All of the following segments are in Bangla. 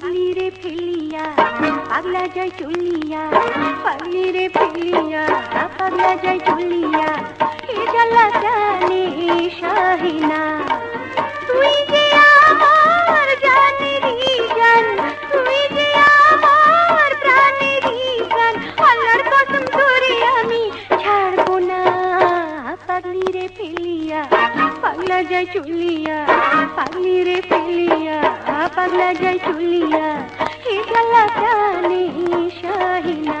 পাগলি রে ফেলিয়া পাগলা যায় চলিয়া পাগলি রে ফেলিয়া পাগলা যায় চলিয়া যায় চুলিয়া পাগলি রে ফেলিয়া পাগলা যায় চুলিয়া হে জ্বালা জানে শাহিনা।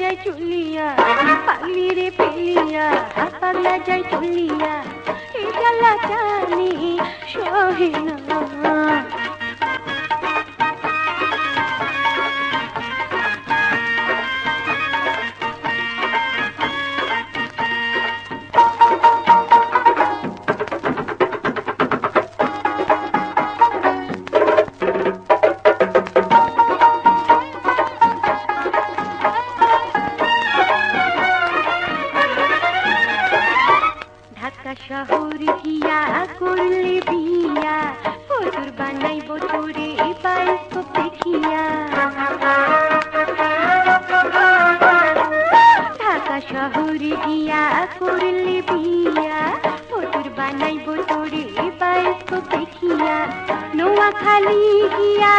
যায় চুলিয়া পাগলি রে ফেলিয়া পাগলা যায় চুলিয়া এ জ্বালা জানি সহে না। खाली किया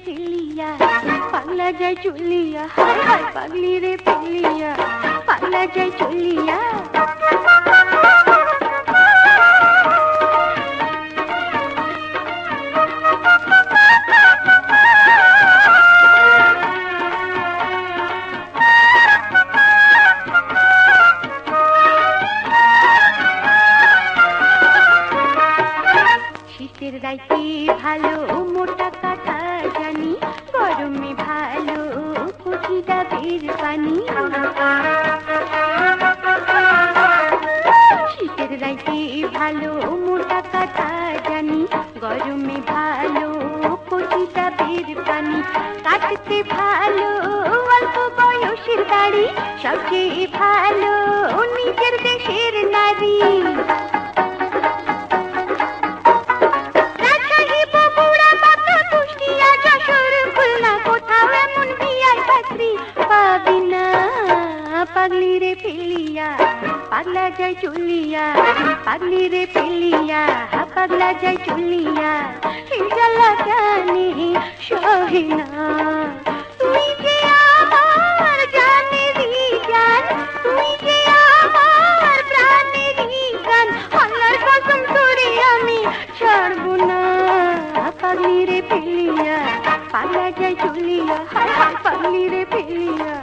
পাগলি রে পেলিয়া পাগলা যায় চলিয়া হায় হায় পাগলি রে শীতের রাইতে ভালো মোটা কাটা জানি, গরমে ভালো কচি ডাবের পানি। শীতের রাইতে ভালো মোটা কাটা জানি, গরমে ভালো কচি ডাবের পানি। কাটতে ভালো অল্প বয়সের দাড়ি, সবচেয়ে ভালো নিজের দেশের নারী। পাত্রী পাবি না। পাগলি যায় চুলিয়া পাগলি রে পাগলা যায় চুলিয়া এই জানি সহে পাগলি রে